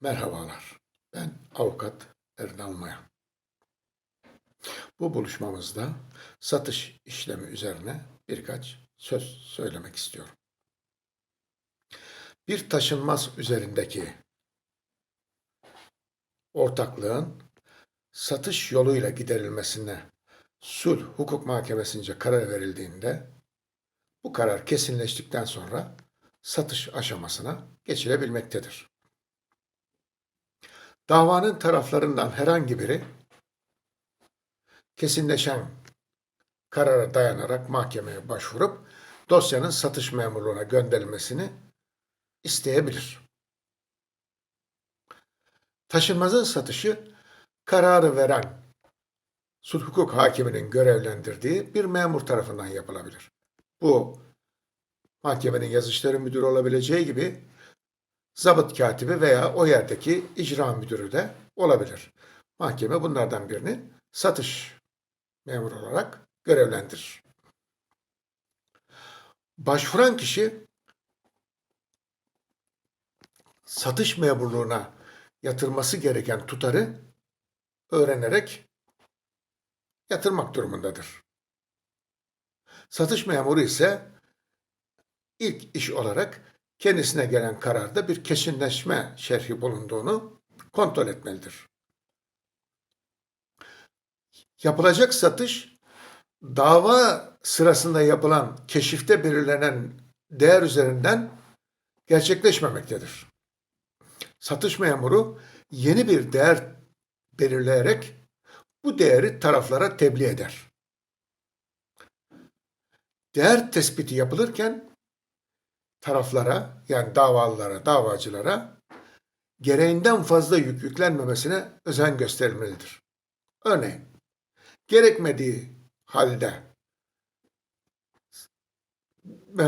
Merhabalar, ben avukat Erdal Maya. Bu buluşmamızda satış işlemi üzerine birkaç söz söylemek istiyorum. Bir taşınmaz üzerindeki ortaklığın satış yoluyla giderilmesine sulh hukuk mahkemesince karar verildiğinde bu karar kesinleştikten sonra satış aşamasına geçilebilmektedir. Davanın taraflarından herhangi biri kesinleşen karara dayanarak mahkemeye başvurup dosyanın satış memurluğuna gönderilmesini isteyebilir. Taşınmazın satışı kararı veren sulh hukuk hakiminin görevlendirdiği bir memur tarafından yapılabilir. Bu mahkemenin yazışları müdürü olabileceği gibi zabıt katibi veya o yerdeki icra müdürü de olabilir. Mahkeme bunlardan birini satış memuru olarak görevlendirir. Başvuran kişi satış memurluğuna yatırması gereken tutarı öğrenerek yatırmak durumundadır. Satış memuru ise ilk iş olarak kendisine gelen kararda bir kesinleşme şerhi bulunduğunu kontrol etmelidir. Yapılacak satış dava sırasında yapılan keşifte belirlenen değer üzerinden gerçekleşmemektedir. Satış memuru yeni bir değer belirleyerek bu değeri taraflara tebliğ eder. Değer tespiti yapılırken taraflara yani davalılara, davacılara gereğinden fazla yük yüklenmemesine özen gösterilmelidir. Örneğin gerekmediği halde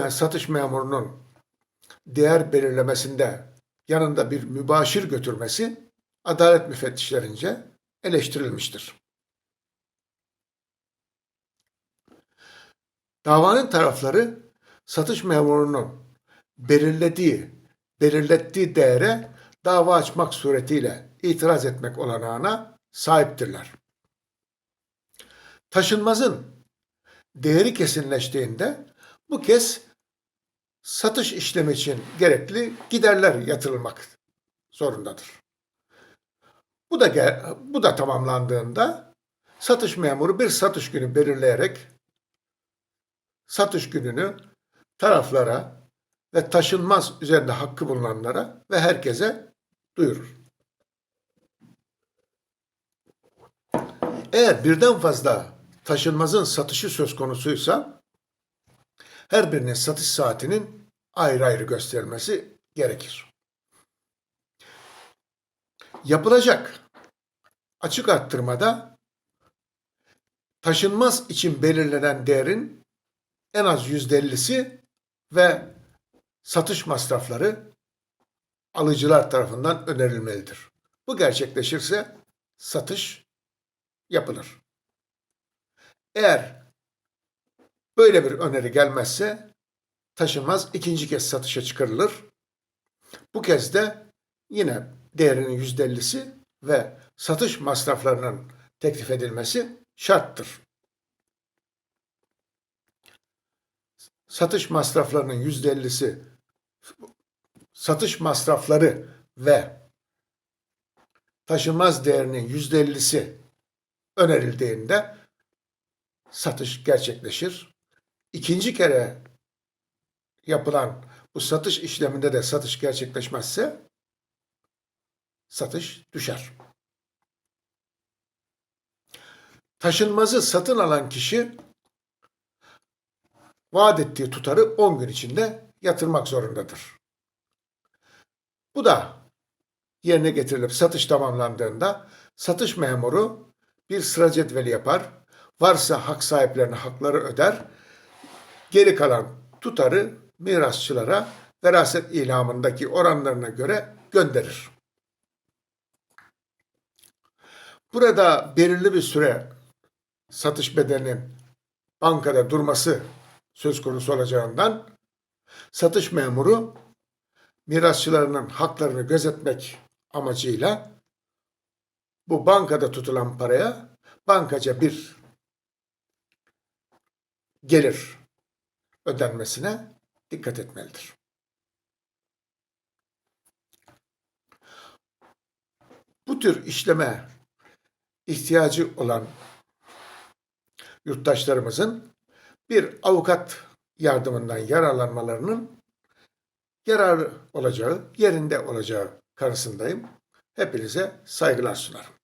satış memurunun değer belirlemesinde yanında bir mübaşir götürmesi adalet müfettişlerince eleştirilmiştir. Davanın tarafları satış memurunun belirlediği, belirlettiği değere dava açmak suretiyle itiraz etmek olanağına sahiptirler. Taşınmazın değeri kesinleştiğinde bu kez satış işlemi için gerekli giderler yatırılmak zorundadır. Bu da bu da tamamlandığında satış memuru bir satış günü belirleyerek satış gününü taraflara ve taşınmaz üzerinde hakkı bulunanlara ve herkese duyurur. Eğer birden fazla taşınmazın satışı söz konusuysa her birinin satış saatinin ayrı ayrı gösterilmesi gerekir. Yapılacak açık arttırmada taşınmaz için belirlenen değerin en az yüzde ellisi ve satış masrafları alıcılar tarafından önerilmelidir. Bu gerçekleşirse satış yapılır. Eğer böyle bir öneri gelmezse taşınmaz ikinci kez satışa çıkarılır. Bu kez de yine değerinin yüzde ellisi ve satış masraflarının teklif edilmesi şarttır. Satış masraflarının yüzde ellisi satış masrafları ve taşınmaz değerinin yüzde ellisi önerildiğinde satış gerçekleşir. İkinci kere yapılan bu satış işleminde de satış gerçekleşmezse satış düşer. Taşınmazı satın alan kişi vaat ettiği tutarı 10 gün içinde yatırmak zorundadır. Bu da yerine getirilip satış tamamlandığında satış memuru bir sıra cetveli yapar. Varsa hak sahiplerine hakları öder. Geri kalan tutarı mirasçılara veraset ilamındaki oranlarına göre gönderir. Burada belirli bir süre satış bedelinin bankada durması söz konusu olacağından satış memuru mirasçılarının haklarını gözetmek amacıyla bu bankada tutulan paraya bankaca bir gelir ödenmesine dikkat etmelidir. Bu tür işleme ihtiyacı olan yurttaşlarımızın bir avukat yardımından yararlanmalarının yararı olacağı, yerinde olacağı kanısındayım. Hepinize saygılar sunarım.